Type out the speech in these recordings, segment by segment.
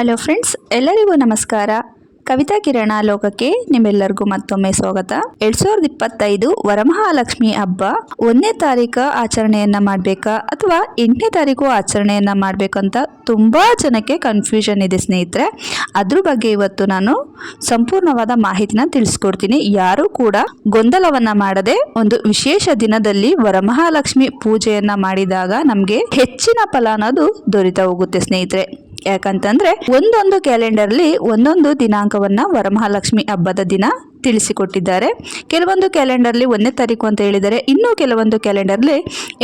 Hello friends ಎಲ್ಲರಿಗೂ ನಮಸ್ಕಾರ. ಕವಿತಾ ಕಿರಣ ಲೋಕಕ್ಕೆ ನಿಮ್ಮೆಲ್ಲರಿಗೂ ಮತ್ತೊಮ್ಮೆ ಸ್ವಾಗತ. ಎರಡ್ ಸಾವಿರದ ಇಪ್ಪತ್ತೈದು ವರಮಹಾಲಕ್ಷ್ಮಿ ಹಬ್ಬ ಒಂದನೇ ತಾರೀಕು ಆಚರಣೆಯನ್ನ ಮಾಡಬೇಕಾ ಅಥವಾ ಎಂಟನೇ ತಾರೀಕು ಆಚರಣೆಯನ್ನ ಮಾಡ್ಬೇಕಂತ ತುಂಬಾ ಜನಕ್ಕೆ ಕನ್ಫ್ಯೂಷನ್ ಇದೆ ಸ್ನೇಹಿತರೆ. ಅದ್ರ ಬಗ್ಗೆ ಇವತ್ತು ನಾನು ಸಂಪೂರ್ಣವಾದ ಮಾಹಿತಿನ ತಿಳಿಸ್ಕೊಡ್ತೀನಿ. ಯಾರು ಕೂಡ ಗೊಂದಲವನ್ನ ಮಾಡದೆ ಒಂದು ವಿಶೇಷ ದಿನದಲ್ಲಿ ವರಮಹಾಲಕ್ಷ್ಮಿ ಪೂಜೆಯನ್ನ ಮಾಡಿದಾಗ ನಮಗೆ ಹೆಚ್ಚಿನ ಫಲ ಅನ್ನೋದು ದೊರೀತಾ ಹೋಗುತ್ತೆ ಸ್ನೇಹಿತರೆ. ಯಾಕಂತಂದ್ರೆ ಒಂದೊಂದು ಕ್ಯಾಲೆಂಡರ್ಲಿ ಒಂದೊಂದು ದಿನಾಂಕವನ್ನ ವರಮಹಾಲಕ್ಷ್ಮಿ ಹಬ್ಬದ ದಿನ ತಿಳಿಸಿಕೊಟ್ಟಿದ್ದಾರೆ. ಕೆಲವೊಂದು ಕ್ಯಾಲೆಂಡರ್ಲಿ ಒಂದನೇ ತಾರೀಕು ಅಂತ ಹೇಳಿದ್ದಾರೆ ಇನ್ನೂ ಕೆಲವೊಂದು ಕ್ಯಾಲೆಂಡರ್ಲಿ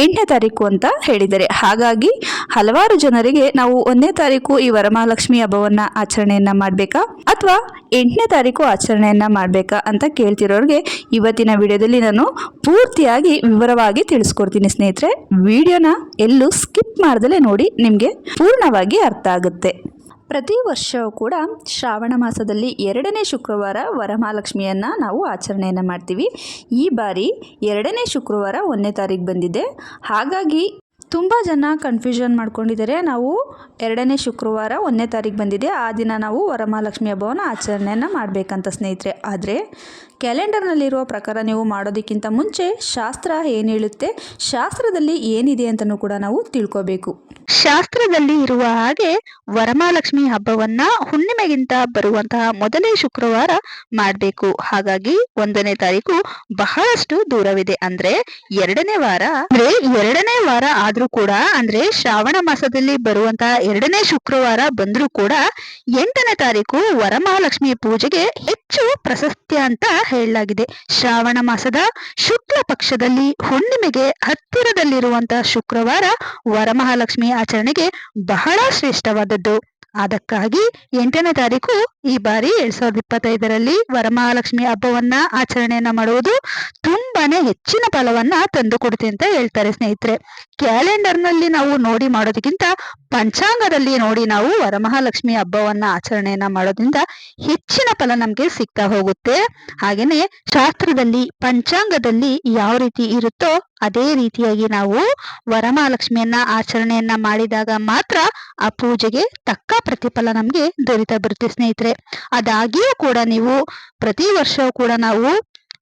ಎಂಟನೇ ತಾರೀಕು ಅಂತ ಹೇಳಿದ್ದಾರೆ ಹಾಗಾಗಿ ಹಲವಾರು ಜನರಿಗೆ ನಾವು ಒಂದನೇ ತಾರೀಕು ಈ ವರಮಹಾಲಕ್ಷ್ಮಿ ಹಬ್ಬವನ್ನು ಆಚರಣೆಯನ್ನು ಮಾಡಬೇಕಾ? ಅಥವಾ ಎಂಟನೇ ತಾರೀಕು ಆಚರಣೆಯನ್ನು ಮಾಡಬೇಕಾ ಅಂತ ಕೇಳ್ತಿರೋರಿಗೆ ಇವತ್ತಿನ ವಿಡಿಯೋದಲ್ಲಿ ನಾನು ಪೂರ್ತಿಯಾಗಿ ವಿವರವಾಗಿ ತಿಳಿಸ್ಕೊಡ್ತೀನಿ ಸ್ನೇಹಿತರೆ. ವಿಡಿಯೋನ ಎಲ್ಲೂ ಸ್ಕಿಪ್ ಮಾಡ್ದಲೇ ನೋಡಿ, ನಿಮಗೆ ಪೂರ್ಣವಾಗಿ ಅರ್ಥ ಆಗುತ್ತೆ. ಪ್ರತಿ ವರ್ಷವೂ ಕೂಡ ಶ್ರಾವಣ ಮಾಸದಲ್ಲಿ ಎರಡನೇ ಶುಕ್ರವಾರ ವರಮಹಾಲಕ್ಷ್ಮಿಯನ್ನು ನಾವು ಆಚರಣೆಯನ್ನು ಮಾಡ್ತೀವಿ. ಈ ಬಾರಿ ಎರಡನೇ ಶುಕ್ರವಾರ ಒಂದನೇ ತಾರೀಕು ಬಂದಿದೆ. ಹಾಗಾಗಿ ತುಂಬ ಜನ ಕನ್ಫ್ಯೂಷನ್ ಮಾಡ್ಕೊಂಡಿದ್ದಾರೆ. ನಾವು ಎರಡನೇ ಶುಕ್ರವಾರ ಒಂದನೇ ತಾರೀಕು ಬಂದಿದೆ. ಆ ದಿನ ನಾವು ವರಮಹಾಲಕ್ಷ್ಮಿ ಹಬ್ಬವನ್ನು ಆಚರಣೆಯನ್ನು ಮಾಡಬೇಕಂತ ಸ್ನೇಹಿತರೆ. ಆದರೆ ಕ್ಯಾಲೆಂಡರ್ನಲ್ಲಿರುವ ಪ್ರಕಾರ ನೀವು ಮಾಡೋದಕ್ಕಿಂತ ಮುಂಚೆ ಶಾಸ್ತ್ರ ಏನು ಹೇಳುತ್ತೆ? ಶಾಸ್ತ್ರದಲ್ಲಿ ಏನಿದೆ ಅಂತಲೂ ಕೂಡ ನಾವು ತಿಳ್ಕೋಬೇಕು. ಶಾಸ್ತ್ರದಲ್ಲಿ ಇರುವ ಹಾಗೆ ವರಮಹಾಲಕ್ಷ್ಮಿ ಹಬ್ಬವನ್ನ ಹುಣ್ಣಿಮೆಗಿಂತ ಬರುವಂತಹ ಮೊದಲೇ ಶುಕ್ರವಾರ ಮಾಡಬೇಕು. ಹಾಗಾಗಿ ಒಂದನೇ ತಾರೀಕು ಬಹಳಷ್ಟು ದೂರವಿದೆ. ಅಂದ್ರೆ ಎರಡನೇ ವಾರ, ಅಂದ್ರೆ ಎರಡನೇ ವಾರ ಆದ್ರೂ ಕೂಡ, ಅಂದ್ರೆ ಶ್ರಾವಣ ಮಾಸದಲ್ಲಿ ಬರುವಂತಹ ಎರಡನೇ ಶುಕ್ರವಾರ ಬಂದ್ರೂ ಕೂಡ ಎಂಟನೇ ತಾರೀಕು ವರಮಹಾಲಕ್ಷ್ಮಿ ಪೂಜೆಗೆ ಹೆಚ್ಚು ಪ್ರಶಸ್ತಿ ಅಂತ ಹೇಳಲಾಗಿದೆ. ಶ್ರಾವಣ ಮಾಸದ ಶುಕ್ಲ ಪಕ್ಷದಲ್ಲಿ ಹುಣ್ಣಿಮೆಗೆ ಹತ್ತಿರದಲ್ಲಿರುವಂತಹ ಶುಕ್ರವಾರ ವರಮಹಾಲಕ್ಷ್ಮಿ ಆಚರಣೆಗೆ ಬಹಳ ಶ್ರೇಷ್ಠವಾದದ್ದು. ಅದಕ್ಕಾಗಿ ಎಂಟನೇ ತಾರೀಕು ಈ ಬಾರಿ ಎರಡ್ ಸಾವಿರದ ಇಪ್ಪತ್ತೈದರಲ್ಲಿ ವರಮಹಾಲಕ್ಷ್ಮಿ ಹಬ್ಬವನ್ನ ಆಚರಣೆಯನ್ನ ಮಾಡುವುದು ತುಂಬಾನೇ ಹೆಚ್ಚಿನ ಫಲವನ್ನ ತಂದು ಕೊಡುತ್ತೆ ಅಂತ ಹೇಳ್ತಾರೆ ಸ್ನೇಹಿತರೆ. ಕ್ಯಾಲೆಂಡರ್ನಲ್ಲಿ ನಾವು ನೋಡಿ ಮಾಡೋದಕ್ಕಿಂತ ಪಂಚಾಂಗದಲ್ಲಿ ನೋಡಿ ನಾವು ವರಮಹಾಲಕ್ಷ್ಮಿ ಹಬ್ಬವನ್ನ ಆಚರಣೆಯನ್ನ ಮಾಡೋದ್ರಿಂದ ಹೆಚ್ಚಿನ ಫಲ ನಮ್ಗೆ ಸಿಗ್ತಾ ಹೋಗುತ್ತೆ. ಹಾಗೇನೆ ಶಾಸ್ತ್ರದಲ್ಲಿ, ಪಂಚಾಂಗದಲ್ಲಿ ಯಾವ ರೀತಿ ಇರುತ್ತೋ ಅದೇ ರೀತಿಯಾಗಿ ನಾವು ವರಮಹಾಲಕ್ಷ್ಮಿಯನ್ನ ಆಚರಣೆಯನ್ನ ಮಾಡಿದಾಗ ಮಾತ್ರ ಆ ಪೂಜೆಗೆ ತಕ್ಕ ಪ್ರತಿಫಲ ನಮ್ಗೆ ದೊರೀತಾ ಬರುತ್ತೆ ಸ್ನೇಹಿತರೆ. ಅದಾಗಿಯೂ ಕೂಡ ನೀವು ಪ್ರತಿ ವರ್ಷವೂ ಕೂಡ ನಾವು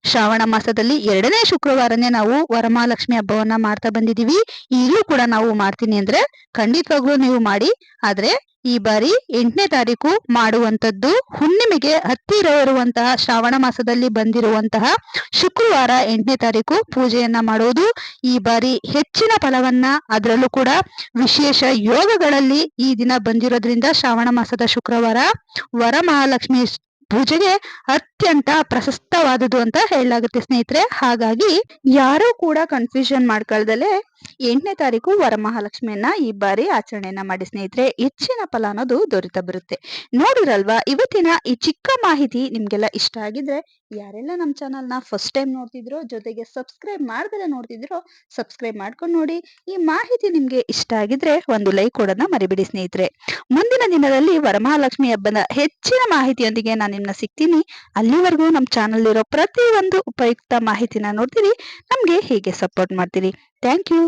ಶ್ರಾವಣ ಮಾಸದಲ್ಲಿ ಎರಡನೇ ಶುಕ್ರವಾರನೇ ನಾವು ವರಮಹಾಲಕ್ಷ್ಮಿ ಹಬ್ಬವನ್ನ ಮಾಡ್ತಾ ಬಂದಿದೀವಿ ಈಗಲೂ ಕೂಡ ನಾವು ಮಾಡ್ತೀನಿ ಅಂದ್ರೆ ಖಂಡಿತವಾಗ್ಲೂ ನೀವು ಮಾಡಿ. ಆದ್ರೆ ಈ ಬಾರಿ ಎಂಟನೇ ತಾರೀಕು ಮಾಡುವಂತದ್ದು ಹುಣ್ಣಿಮೆಗೆ ಹತ್ತಿರ ಇರುವಂತಹ ಶ್ರಾವಣ ಮಾಸದಲ್ಲಿ ಬಂದಿರುವಂತಹ ಶುಕ್ರವಾರ ಎಂಟನೇ ತಾರೀಕು ಪೂಜೆಯನ್ನ ಮಾಡುವುದು. ಈ ಬಾರಿ ಹೆಚ್ಚಿನ ಫಲವನ್ನ ಅದರಲ್ಲೂ ಕೂಡ ವಿಶೇಷ ಯೋಗಗಳಲ್ಲಿ ಈ ದಿನ ಬಂದಿರೋದ್ರಿಂದ ಶ್ರಾವಣ ಮಾಸದ ಶುಕ್ರವಾರ ವರಮಹಾಲಕ್ಷ್ಮಿ ಪೂಜೆಗೆ ಅತ್ಯಂತ ಪ್ರಶಸ್ತವಾದುದು ಅಂತ ಹೇಳಲಾಗುತ್ತೆ ಸ್ನೇಹಿತರೆ. ಹಾಗಾಗಿ ಯಾರು ಕೂಡ ಕನ್ಫ್ಯೂಷನ್ ಮಾಡ್ಕೊಳ್ದಲೆ ಎಂಟನೇ ತಾರೀಕು ವರಮಹಾಲಕ್ಷ್ಮಿಯನ್ನ ಈ ಬಾರಿ ಆಚರಣೆಯನ್ನ ಮಾಡಿ ಸ್ನೇಹಿತರೆ, ಹೆಚ್ಚಿನ ಫಲ ಅನ್ನೋದು ದೊರೆತ ಬರುತ್ತೆ. ನೋಡಿರಲ್ವಾ, ಇವತ್ತಿನ ಈ ಚಿಕ್ಕ ಮಾಹಿತಿ ನಿಮ್ಗೆಲ್ಲ ಇಷ್ಟ ಆಗಿದ್ರೆ, ಯಾರೆಲ್ಲ ನಮ್ಮ ಚಾನಲ್ನ ಫಸ್ಟ್ ಟೈಮ್ ನೋಡ್ತಿದ್ರೋ, ಜೊತೆಗೆ ಸಬ್ಸ್ಕ್ರೈಬ್ ಮಾಡ್ದಲೇ ನೋಡ್ತಿದ್ರೋ ಸಬ್ಸ್ಕ್ರೈಬ್ ಮಾಡ್ಕೊಂಡು ನೋಡಿ, ಈ ಮಾಹಿತಿ ನಿಮ್ಗೆ ಇಷ್ಟ ಆಗಿದ್ರೆ ಒಂದು ಲೈಕ್ ಕೊಡೋದನ್ನ ಮರಿಬಿಡಿ ಸ್ನೇಹಿತರೆ. ಮುಂದಿನ ದಿನದಲ್ಲಿ ವರಮಹಾಲಕ್ಷ್ಮಿ ಹಬ್ಬದ ಹೆಚ್ಚಿನ ಮಾಹಿತಿಯೊಂದಿಗೆ ನಾನು ನಿಮ್ನ ಸಿಗ್ತೀನಿ. ಅಲ್ಲಿವರೆಗೂ ನಮ್ಮ ಚಾನಲ್ ಇರೋ ಪ್ರತಿ ಒಂದು ಉಪಯುಕ್ತ ಮಾಹಿತಿನ ನೋಡ್ತೀರಿ, ನಮ್ಗೆ ಹೀಗೆ ಸಪೋರ್ಟ್ ಮಾಡ್ತೀರಿ? Thank you